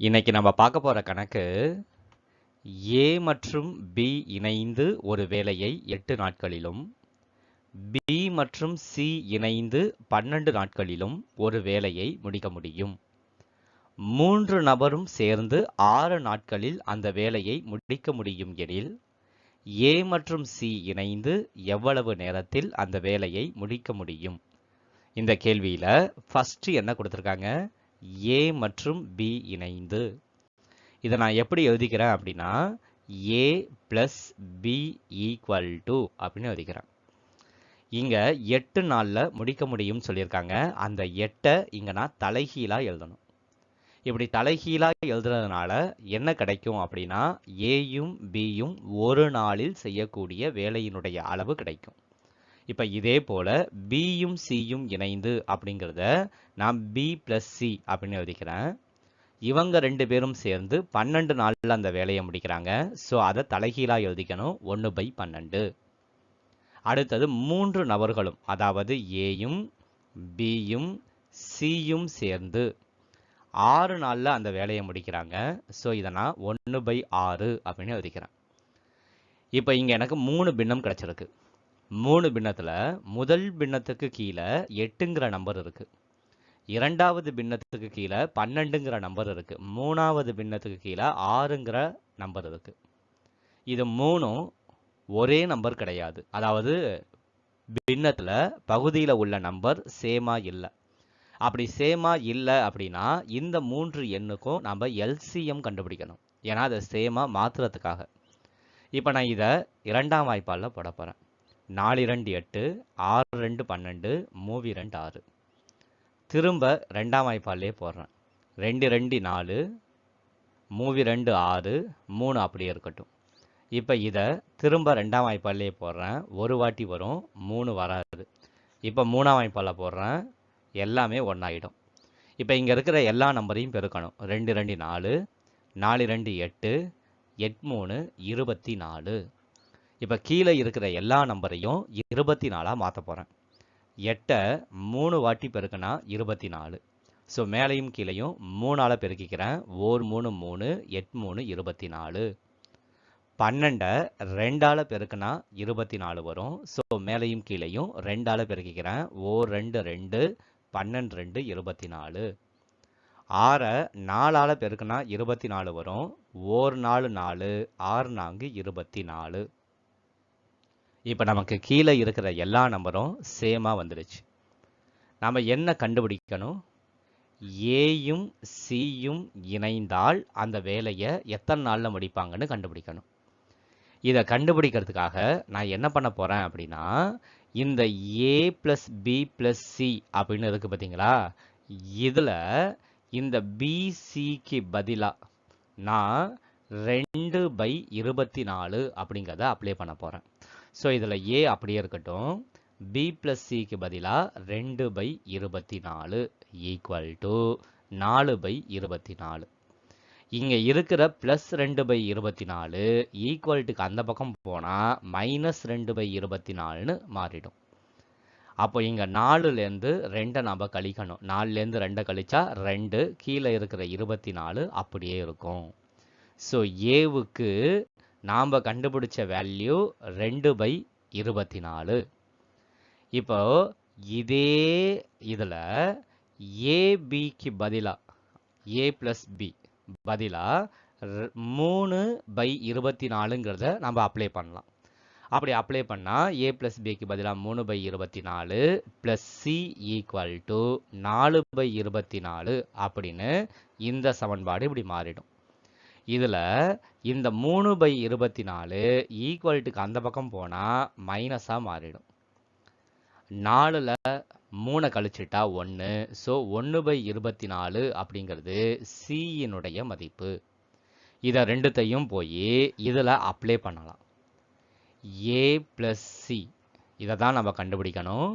இன்னைக்கு நம்ம பார்க்க போற கணக்கு ஏ மற்றும் பி இணைந்து ஒரு வேலையை எட்டு நாட்களிலும் பி மற்றும் சி இணைந்து பன்னெண்டு நாட்களிலும் ஒரு வேலையை முடிக்க முடியும். மூன்று நபரும் சேர்ந்து ஆறு நாட்களில் அந்த வேலையை முடிக்க முடியும் எனில் ஏ மற்றும் சி இணைந்து எவ்வளவு நேரத்தில் அந்த வேலையை முடிக்க முடியும்? இந்த கேள்வியில ஃபஸ்ட்டு என்ன கொடுத்துருக்காங்க? ஏ மற்றும் பி இணைந்து. இதை நான் எப்படி எழுதிக்கிறேன் அப்படின்னா A plus B equal to அப்படின்னு எழுதிக்கிறேன். இங்கே எட்டு நாளில் முடிக்க முடியும்னு சொல்லியிருக்காங்க. அந்த எட்டை இங்கே நான் தலைகீழாக எழுதணும். இப்படி தலைகீழாக எழுதுறதுனால என்ன கிடைக்கும் அப்படின்னா ஏயும் பியும் ஒரு நாளில் செய்யக்கூடிய வேலையினுடைய அளவு கிடைக்கும். இப்போ இதே போல் பியும் சியும் இணைந்து அப்படிங்கிறத நான் பி ப்ளஸ் சி அப்படின்னு எழுதிக்கிறேன். இவங்க ரெண்டு பேரும் சேர்ந்து பன்னெண்டு நாளில் அந்த வேலையை முடிக்கிறாங்க. ஸோ அதை தலைகீழாக எழுதிக்கணும். ஒன்று பை பன்னெண்டு. அடுத்தது மூன்று நபர்களும் அதாவது ஏயும் பியும் சியும் சேர்ந்து ஆறு நாளில் அந்த வேலையை முடிக்கிறாங்க. ஸோ இதை நான் ஒன்று பை ஆறு அப்படின்னு எழுதிக்கிறேன். இப்போ இங்கே எனக்கு மூணு பின்னம் கிடச்சிருக்கு. மூணு பின்னத்தில் முதல் பின்னத்துக்கு கீழே எட்டுங்கிற நம்பர் இருக்குது இரண்டாவது பின்னத்துக்கு கீழே பன்னெண்டுங்கிற நம்பர் இருக்குது மூணாவது பின்னத்துக்கு கீழே ஆறுங்கிற நம்பர் இருக்குது இது மூணும் ஒரே நம்பர் கிடையாது. அதாவது பின்னத்தில் பகுதியில் உள்ள நம்பர் சேமாக இல்லை. அப்படி சேமாக இல்லை அப்படின்னா இந்த மூன்று எண்ணுக்கும் நம்ம எல்சிஎம் கண்டுபிடிக்கணும். ஏன்னா அதை சேமாக மாற்றுறதுக்காக இப்போ நான் இதை இரண்டாம் வாய்ப்பாலில் போட போகிறேன் நாலு ரெண்டு எட்டு ஆறு ரெண்டு பன்னெண்டு மூவி ரெண்டு ஆறு. திரும்ப ரெண்டாம் வாய்ப்பாலே போடுறேன். ரெண்டு ரெண்டு நாலு மூவி ரெண்டு ஆறு மூணு அப்படியே இருக்கட்டும். இப்போ இதை திரும்ப ரெண்டாம் வாய்ப்பாலே போடுறேன். ஒரு வாட்டி வரும் மூணு வராது. இப்போ மூணாம் வாய்ப்பால் போடுறேன். எல்லாமே ஒன்றாயிடும் இப்போ இங்கே இருக்கிற எல்லா நம்பரையும் பெருக்கணும். ரெண்டு ரெண்டு நாலு நாலு ரெண்டு எட்டு எட் மூணு இருபத்தி நாலு. இப்போ கீழே இருக்கிற எல்லா நம்பரையும் இருபத்தி நாலாக மாற்ற போகிறேன் எட்டை மூணு வாட்டி பெருக்கினா இருபத்தி நாலு ஸோ மேலையும் கீழையும் மூணால் பெருக்கிக்கிறேன். ஓர் மூணு மூணு எட் மூணு இருபத்தி நாலு பன்னெண்டை ரெண்டால் பெருக்கினா இருபத்தி நாலு வரும். ஸோ மேலையும் கீழையும் ரெண்டால் பெருக்கிக்கிறேன். ஓர் ரெண்டு ரெண்டு பன்னெண்டு ரெண்டு இருபத்தி நாலு ஆறை நாலால் பெருக்கினா இருபத்தி நாலு வரும். ஓர் நாலு நாலு ஆறு நான்கு இருபத்தி நாலு இப்போ நமக்கு கீழே இருக்கிற எல்லா நம்பரும் சேமாக வந்துடுச்சு நாம் என்ன கண்டுபிடிக்கணும்? ஏயும் சியும் இணைந்தால் அந்த வேலையை எத்தனை நாளில் முடிப்பாங்கன்னு கண்டுபிடிக்கணும். இதை கண்டுபிடிக்கிறதுக்காக நான் என்ன பண்ண போகிறேன் அப்படின்னா இந்த A plus B plus C அப்படின்னு இருக்குது பார்த்தீங்களா? இதில் இந்த பிசிக்கு பதிலாக நான் ரெண்டு பை இருபத்தி நாலு அப்படிங்கிறத அப்ளை பண்ண போகிறேன் ஸோ இதில் ஏ அப்படியே இருக்கட்டும். பி ப்ளஸ் சிக்கு பதிலாக ரெண்டு பை இருபத்தி நாலு ஈக்குவல் டு நாலு பை இருபத்தி நாலு இங்கே இருக்கிற ப்ளஸ் ரெண்டு பை இருபத்தி நாலு ஈக்குவல்ட்டுக்கு அந்த பக்கம் போனால் மைனஸ் ரெண்டு பை இருபத்தி நாலுன்னு மாறிடும். அப்போ இங்கே நாலுலேருந்து ரெண்டை நாம் கழிக்கணும். நாலுலேருந்து ரெண்டை கழிச்சா ரெண்டு கீழே இருக்கிற இருபத்தி நாலு அப்படியே இருக்கும். ஸோ ஏவுக்கு நாம் கண்டுபிடிச்ச வேல்யூ ரெண்டு பை இருபத்தி நாலு இப்போ இதே இதில் ஏபிக்கு பதிலாக ஏ ப்ளஸ் பி பதிலாக மூணு பை இருபத்தி நாலுங்கிறத நம்ம அப்ளை பண்ணலாம். அப்படி அப்ளை பண்ணால் ஏ ப்ளஸ் பிக்கு பதிலாக மூணு பை இருபத்தி நாலு ப்ளஸ் சி ஈக்குவல் டு நாலு பை இருபத்தி நாலு அப்படின்னு இந்த சமன்பாடு இப்படி மாறிடும். இதில் இந்த மூணு பை இருபத்தி நாலு ஈக்குவல்ட்டுக்கு அந்த பக்கம் போனால் மைனஸாக மாறிடும். நாலில் மூணை கழிச்சிட்டா ஒன்று ஸோ ஒன்று பை இருபத்தி நாலு அப்படிங்கிறது சியினுடைய மதிப்பு. இதை ரெண்டுத்தையும் போய் இதில் அப்ளை பண்ணலாம். ஏ ப்ளஸ் சி இதை தான் நம்ம கண்டுபிடிக்கணும்.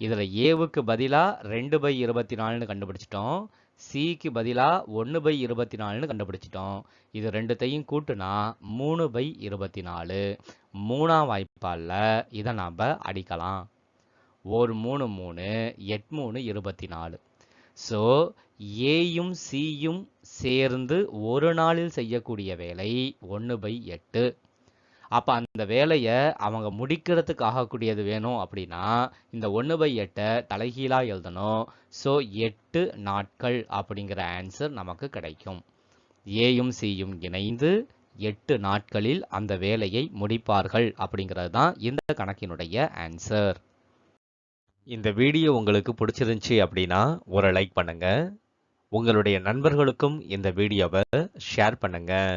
இதில் ஏவுக்கு பதிலாக ரெண்டு பை இருபத்தி நாலுன்னு கண்டுபிடிச்சிட்டோம். சிக்கு பதிலாக ஒன்று பை இருபத்தி நாலுன்னு கண்டுபிடிச்சிட்டோம். இது ரெண்டுத்தையும் கூட்டுனா மூணு பை இருபத்தி நாலு மூணாம் வாய்ப்பாலில் இதை நாம் அடிக்கலாம். ஒரு மூணு மூணு எட் மூணு இருபத்தி நாலு ஸோ ஏயும் சியும் சேர்ந்து ஒரு நாளில் செய்யக்கூடிய வேலை ஒன்று பை எட்டு. அப்போ அந்த வேலையை அவங்க முடிக்கிறதுக்கு ஆகக்கூடியது வேணும் அப்படின்னா இந்த ஒன்று பை எட்டை தலைகீழாக எழுதணும். ஸோ எட்டு நாட்கள் அப்படிங்கிற ஆன்சர் நமக்கு கிடைக்கும். ஏயும் சியும் இணைந்து எட்டு நாட்களில் அந்த வேலையை முடிப்பார்கள் அப்படிங்கிறது தான் இந்த கணக்கினுடைய ஆன்சர் இந்த வீடியோ உங்களுக்கு பிடிச்சிருந்துச்சி அப்படின்னா ஒரு லைக் பண்ணுங்கள் உங்களுடைய நண்பர்களுக்கும் இந்த வீடியோவை ஷேர் பண்ணுங்கள்